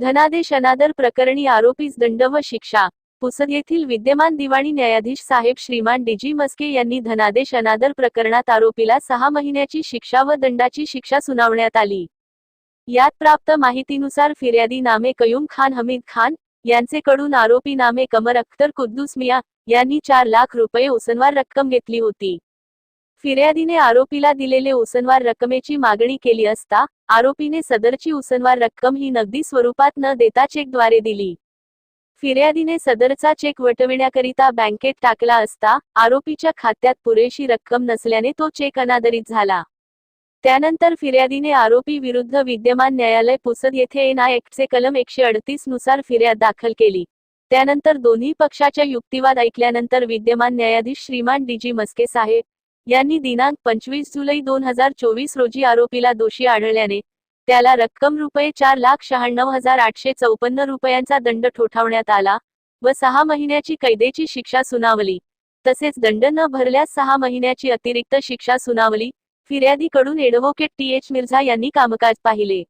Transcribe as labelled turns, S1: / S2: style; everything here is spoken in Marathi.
S1: धनादेश अनादर प्रकरणी आरोपीस दंड व शिक्षा. पुसद येथील विद्यमान दिवाणी न्यायाधीश साहेब श्रीमान डीजी मस्के यांनी धनादेश अनादर प्रकरणात आरोपीला सहा महिन्याची शिक्षा व दंडाची शिक्षा सुनावण्यात आली. यात प्राप्त माहितीनुसार फिर्यादी नामे कयूम खान हमीद खान यांचे कडून आरोपी नामे कमर अख्तर कुद्दूस मिया यांनी चार लाख रुपये उसनवार रक्कम घेतली होती. फिर्यादीने आरोपीला दिलेले उसनवार रकमेची मागणी केली असता आरोपीने सदरची उसनवार रक्कम ही नगदी स्वरूपात न देता चेकद्वारे दिली. फिर्यादीने सदरचा चेक वटविण्याकरिता बँकेत टाकला असता आरोपीच्या खात्यात पुरेशी रक्कम नसल्याने तो चेक अनादरित झाला. त्यानंतर फिर्यादीने आरोपी विरुद्ध विद्यमान न्यायालय पुसद येथे एन आय कलम एकशे अडतीसनुसार फिर्याद दाखल केली. त्यानंतर दोन्ही पक्षाच्या युक्तिवाद ऐकल्यानंतर विद्यमान न्यायाधीश श्रीमान डीजी मस्के साहेब यांनी दिनांक पंचवीस जुलै दोन हजार चोवीस रोजी आरोपीला दोषी आढळल्याने त्याला रक्कम रुपये चार लाख शहाण्णव हजार आठशे चौपन्न रुपयांचा दंड ठोठावण्यात आला व सहा महिन्याची कैदेची शिक्षा सुनावली. तसेच दंड न भरल्यास सहा महिन्याची अतिरिक्त शिक्षा सुनावली. फिर्यादीकडून एडव्होकेट टी एच मिर्झा यांनी कामकाज पाहिले.